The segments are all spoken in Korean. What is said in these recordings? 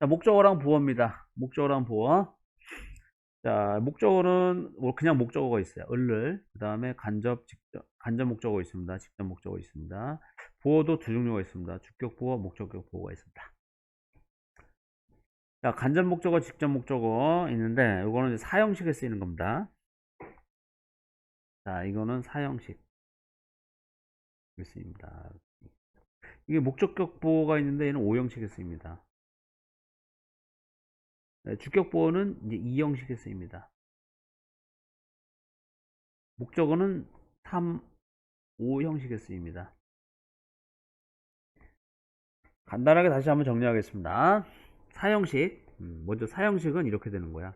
자, 목적어랑 보어입니다. 목적어랑 보어. 자, 목적어는 뭐 그냥 목적어가 있어요. 을을. 그 다음에 간접, 직접, 간접 목적어 있습니다. 직접 목적어 있습니다. 보어도 두 종류가 있습니다. 주격 보어, 목적격 보어가 있습니다. 자, 간접 목적어, 직접 목적어 있는데, 이거는 사형식에 쓰이는 겁니다. 자, 이거는 사형식. 쓰입니다. 이게 목적격 보어가 있는데, 얘는 오형식에 쓰입니다. 네, 주격 보어는 이제 이 형식에 쓰입니다. 목적어는 3, 5 형식에 쓰입니다. 간단하게 다시 한번 정리하겠습니다. 사형식, 음, 먼저 사형식은 이렇게 되는 거야.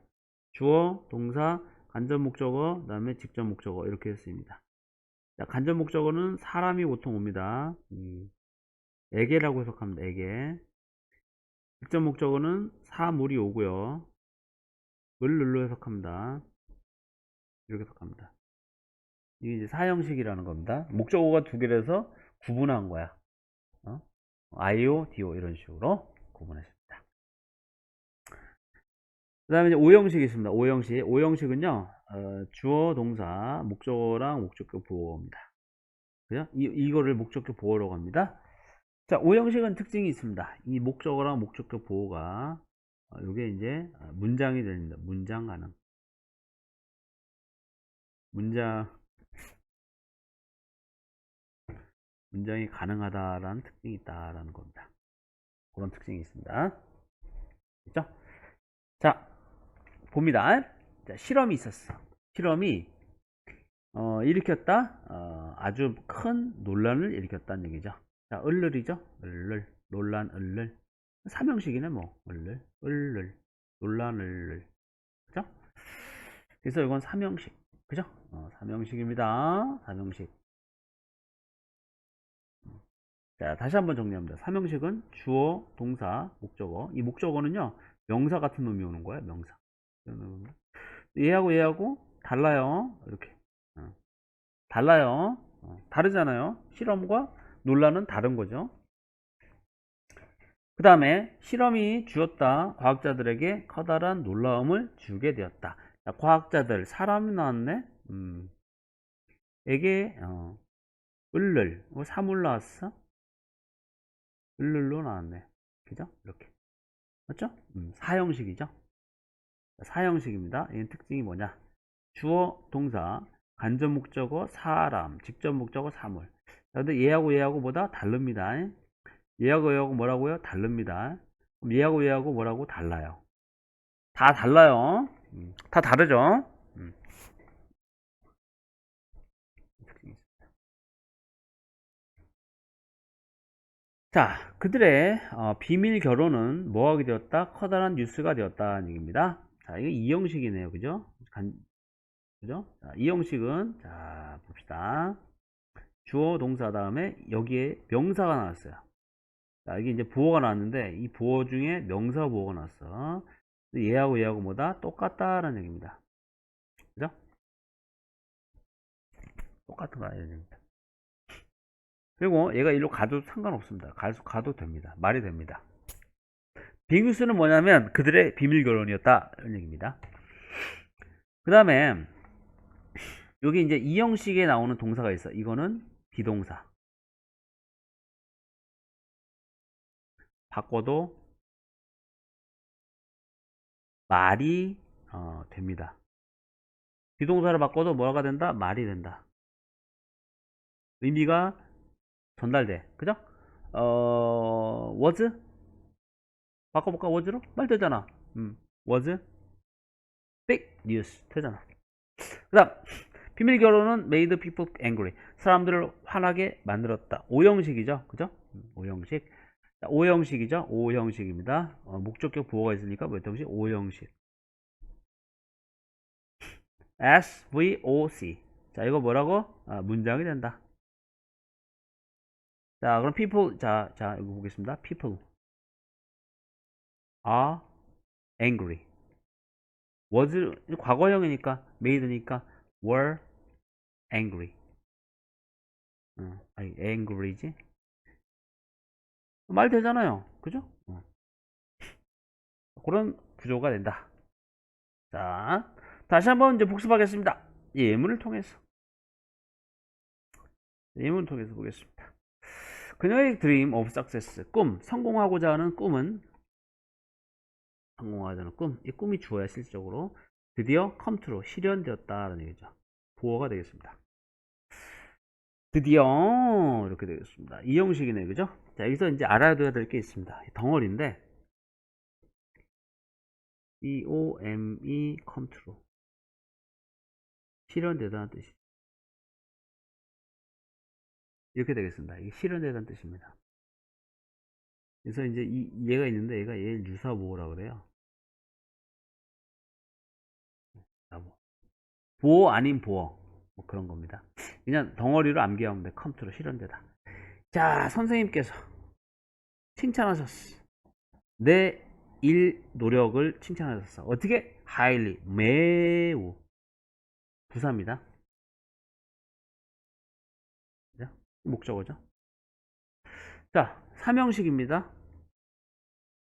주어, 동사, 간접 목적어, 그 다음에 직접 목적어 이렇게 쓰입니다. 자, 간접 목적어는 사람이 보통 옵니다. 음, 에게라고 해석합니다. 에게. 직접 목적어는 사물이 오고요. 을를로 해석합니다. 이렇게 해석합니다. 이게 이제 사형식이라는 겁니다. 목적어가 두 개라서 구분한 거야. 어? IO, DO 이런 식으로 구분했습니다. 그 다음에 이제 오형식이 있습니다. 오형식. 오형식은요, 어, 주어, 동사, 목적어랑 목적격 보어입니다. 그죠? 이, 이거를 목적격 보어라고 합니다. 자, 오형식은 특징이 있습니다. 이 목적어랑 목적격 보호가 어, 이게 이제 어, 문장이 됩니다. 문장 가능. 문장 문장이 가능하다라는 특징이 있다라는 겁니다. 그런 특징이 있습니다. 그죠? 자, 봅니다. 자, 실험이 있었어. 실험이 어, 일으켰다. 어, 아주 큰 논란을 일으켰다는 얘기죠. 자, 을를이죠? 을를. 논란 을를. 삼형식이네, 뭐. 을를. 을를. 논란 을를. 그죠? 그래서 이건 삼형식. 그죠? 어, 삼형식입니다. 삼형식. 자, 다시 한번 정리합니다. 삼형식은 주어, 동사, 목적어. 이 목적어는요, 명사 같은 놈이 오는 거예요, 명사. 얘하고 얘하고 달라요. 이렇게. 어. 달라요. 어, 다르잖아요. 실험과 논란은 다른 거죠. 그 다음에 실험이 주었다. 과학자들에게 커다란 놀라움을 주게 되었다. 자, 과학자들 사람이 나왔네. 음. 에게 어, 을를 뭐 사물 나왔어. 을를로 나왔네. 그죠? 이렇게 맞죠? 음, 사형식이죠. 사형식입니다. 얘는 특징이 뭐냐? 주어, 동사, 간접 목적어, 사람, 직접 목적어, 사물. 근데 얘하고 얘하고 뭐다? 다릅니다. 얘하고 얘하고 뭐라고요? 다릅니다. 얘하고 얘하고 뭐라고? 달라요. 다 달라요. 음, 다 다르죠? 음. 자, 그들의 어, 비밀 결혼은 뭐하게 되었다? 커다란 뉴스가 되었다는 얘기입니다. 자, 이거 이 형식이네요. 그죠? 간, 그죠? 자, 이 형식은, 자, 봅시다. 주어 동사 다음에 여기에 명사가 나왔어요. 자, 이게 이제 부호가 나왔는데 이 부호 중에 명사 부호가 나왔어. 얘하고 얘하고 뭐다? 똑같다라는 얘기입니다. 그죠? 똑같은 거야, 얘기입니다. 그리고 얘가 일로 가도 상관없습니다. 가도, 가도 됩니다. 말이 됩니다. 빙유스는 뭐냐면 그들의 비밀 결혼이었다. 이런 얘기입니다. 그 다음에 여기 이제 이 형식에 나오는 동사가 있어. 이거는 비동사. 바꿔도 말이 어, 됩니다. 비동사를 바꿔도 뭐가 된다? 말이 된다. 의미가 전달돼. 그죠? 어, was? 바꿔볼까? was로? 말 되잖아. 음, was? big news. 되잖아. 그 다음, 비밀 결혼은 made people angry. 사람들을 화나게 만들었다. 오형식이죠. 그죠? 음, 오형식. 자, 오형식이죠. 오 형식입니다. 어, 목적격 부호가 있으니까 몇 형식? 오형식. SVOC. 자, 이거 뭐라고? 아, 문장이 된다. 자, 그럼 people. 자, 자, 이거 보겠습니다. people are angry. was 과거형이니까 made니까 were angry. 어, 아니, angry지? 말 되잖아요. 그죠? 어. 그런 구조가 된다. 자, 다시 한번 이제 복습하겠습니다. 예문을 통해서. 예문을 통해서 보겠습니다. 그녀의 드림 오브 석세스 꿈 성공하고자 하는 꿈은 성공하고자 하는 꿈이 꿈이 주어야 실질적으로 드디어 컴트로 실현되었다라는 얘기죠 보어가 되겠습니다 드디어 이렇게 되겠습니다 이 형식이네 그죠 자 여기서 이제 알아둬야 될 게 있습니다 덩어리인데 C-O-M-E 컴트로 실현되다는 뜻이 이렇게 되겠습니다. 이게 실현되다는 뜻입니다. 그래서 이제 이, 얘가 있는데 얘가 얘 유사보호라 그래요. 유사보호. 보호 아닌 보호. 뭐 그런 겁니다. 그냥 덩어리로 암기하면 돼. 컴퓨터로 실현되다. 자, 선생님께서 칭찬하셨어. 내 일 노력을 칭찬하셨어. 어떻게? highly, 매우. 부사입니다. 목적어죠. 자, 삼형식입니다.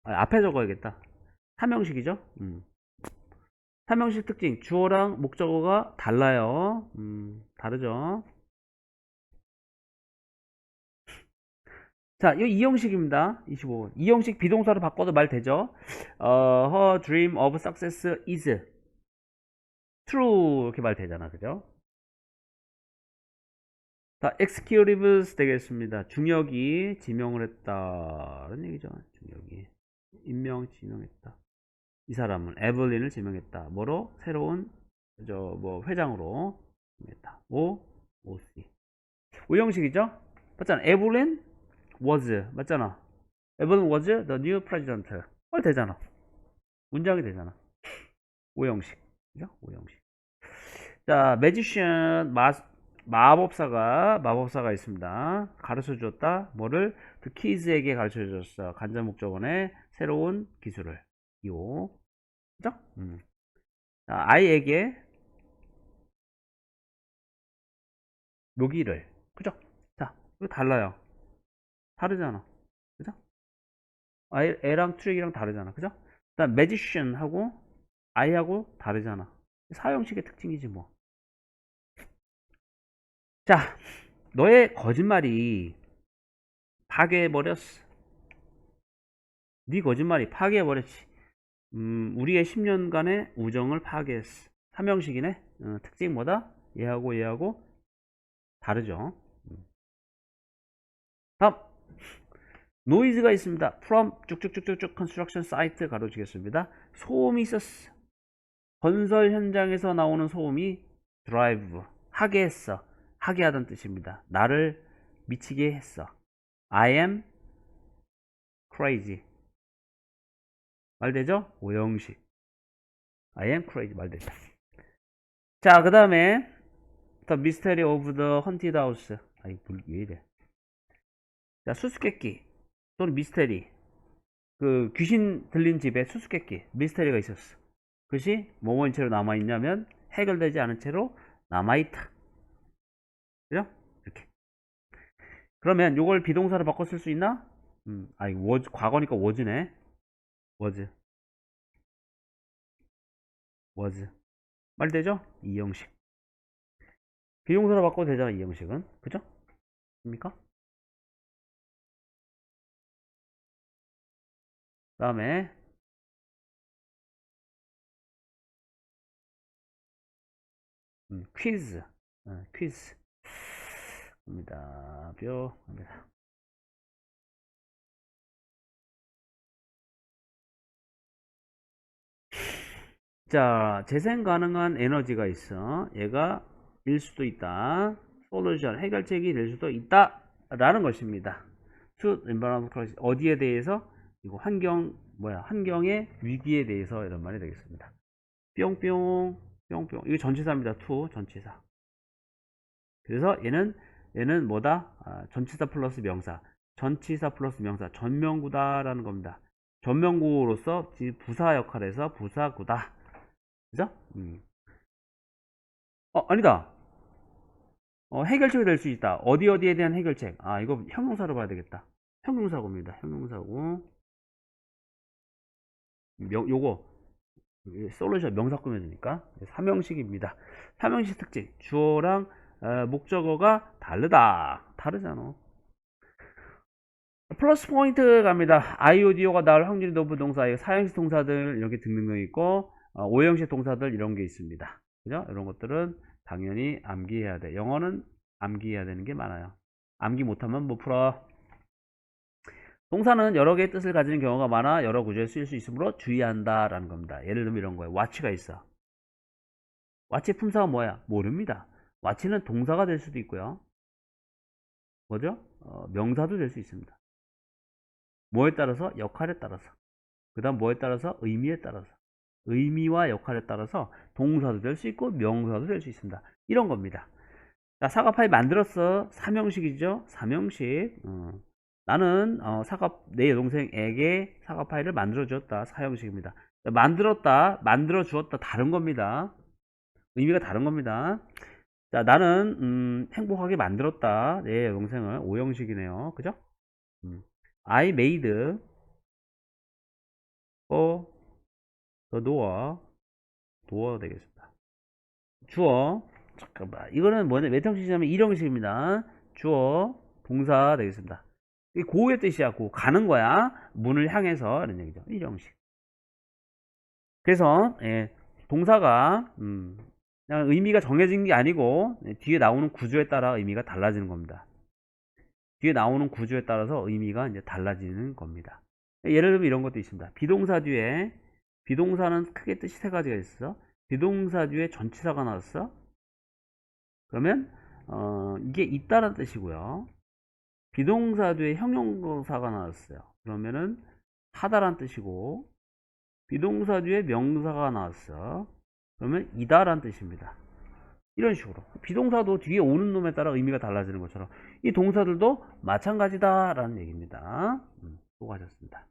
아, 앞에 적어야겠다. 삼형식이죠. 음. 삼형식 특징 주어랑 목적어가 달라요. 음, 다르죠. 자, 이 이형식입니다. 25번. 이형식 비동사로 바꿔도 말 되죠. 어, her dream of success is true 이렇게 말 되잖아. 그죠? 자, executives 되겠습니다. 중역이 지명을 했다. 라는 얘기죠. 중역이. 임명, 지명했다. 이 사람은 에블린을 지명했다. 뭐로? 새로운, 저, 뭐, 회장으로 지명했다. 오, 오씨. 우형식이죠? 맞잖아. 에블린 was. 맞잖아. 에블린 was the new president. 말 되잖아. 문장이 되잖아. 오형식. 그죠? 오형식. 자, magician, 마, 마법사가 마법사가 있습니다. 가르쳐 주었다. 뭐를 그 키즈에게 가르쳐 줬어. 간접 목적어의 새로운 기술을. 요. 그죠? 음. 자, 아이에게 묘기를. 그죠? 자, 이거 달라요. 다르잖아. 그죠? 애랑 트랙이랑 다르잖아. 그죠? 그다음 매지션하고 아이하고 다르잖아. 사형식의 특징이지 뭐. 자, 너의 거짓말이 파괴해버렸어. 네 거짓말이 파괴해버렸지. 음, 우리의 10년간의 우정을 파괴했어. 삼형식이네. 어, 특징 뭐다? 얘하고 얘하고 다르죠. 음. 다음 노이즈가 있습니다. from 쭉쭉쭉쭉쭉 construction site 가로지겠습니다. 소음이 있었어. 건설 현장에서 나오는 소음이 drive 하게 했어. 하게 하던 뜻입니다. 나를 미치게 했어. I am crazy. 말되죠? 오형식. I am crazy. 말되죠. 자, 그 다음에 The Mystery of the Haunted House. 아이, 왜 이래. 자, 수수께끼 또는 미스테리. 그 귀신 들린 집에 수수께끼, 미스테리가 있었어. 그것이 뭐뭐인 채로 남아있냐면 해결되지 않은 채로 남아있다. 그죠? 이렇게. 그러면 요걸 비동사로 바꿔 쓸 수 있나? 음, 아이, was, 과거니까 was네. Was. was. 말 되죠? 이 형식. 비동사로 바꿔도 되잖아, 이 형식은. 그죠? 입니까? 다음에 음, 퀴즈. 어, 퀴즈. 입니다. 뼈. 입니다. 자, 재생 가능한 에너지가 있어. 얘가 일 수도 있다. 솔루션, 해결책이 될 수도 있다. 라는 것입니다. to environmental. 어디에 대해서? 이거 환경, 뭐야, 환경의 위기에 대해서 이런 말이 되겠습니다. 뿅뿅, 뿅뿅. 이거 전치사입니다. to, 전치사. 그래서 얘는 얘는 뭐다? 아, 전치사 플러스 명사. 전치사 플러스 명사. 전명구다 라는 겁니다. 전명구로서 부사 역할에서 부사구다. 그죠? 음. 어, 아니다. 어, 해결책이 될 수 있다. 어디 어디에 대한 해결책. 아, 이거 형용사로 봐야 되겠다. 형용사고입니다. 형용사고. 명, 요거 솔루션 명사 꾸며주니까 삼형식입니다. 삼형식 특징 주어랑 어, 목적어가 다르다. 다르잖아. 플러스 포인트 갑니다. IODO가 나올 확률이 높은 동사, 사형식 동사들 이렇게 등등등 있고 어, 오형식 동사들 이런 게 있습니다. 그죠? 이런 것들은 당연히 암기해야 돼. 영어는 암기해야 되는 게 많아요. 암기 못하면 못 풀어. 동사는 여러 개의 뜻을 가지는 경우가 많아 여러 구조에 쓰일 수 있으므로 주의한다 라는 겁니다. 예를 들면 이런 거예요. watch가 있어. watch의 품사가 뭐야? 모릅니다. watch는 동사가 될 수도 있고요. 뭐죠? 어, 명사도 될 수 있습니다. 뭐에 따라서? 역할에 따라서. 그 다음 뭐에 따라서? 의미에 따라서. 의미와 역할에 따라서 동사도 될 수 있고 명사도 될 수 있습니다. 이런 겁니다. 자, 사과 파이 만들었어. 삼형식이죠. 삼형식. 어. 나는 어, 사과 내 여동생에게 사과 파이를 만들어 주었다. 사형식입니다. 만들었다, 만들어 주었다 다른 겁니다. 의미가 다른 겁니다. 자, 나는 음, 행복하게 만들었다. 내 여동생을 오형식이네요. 그죠? 음. I made for door. door 되겠습니다. 주어. 잠깐만. 이거는 뭐냐? 몇 형식이냐면 일형식입니다. 주어, 동사 되겠습니다. 이 고의 뜻이야. 고. 가는 거야. 문을 향해서. 이런 얘기죠. 일형식. 그래서, 예, 동사가, 음, 그냥 의미가 정해진 게 아니고, 예, 뒤에 나오는 구조에 따라 의미가 달라지는 겁니다. 뒤에 나오는 구조에 따라서 의미가 이제 달라지는 겁니다. 예를 들면 이런 것도 있습니다. 비동사 뒤에, 비동사는 크게 뜻이 세 가지가 있어. 비동사 뒤에 전치사가 나왔어. 그러면, 어, 이게 있다는 뜻이고요. 비동사 뒤에 형용사가 나왔어요. 그러면은 하다란 뜻이고 비동사 뒤에 명사가 나왔어. 그러면 이다란 뜻입니다. 이런 식으로 비동사도 뒤에 오는 놈에 따라 의미가 달라지는 것처럼 이 동사들도 마찬가지다라는 얘기입니다. 음, 수고하셨습니다.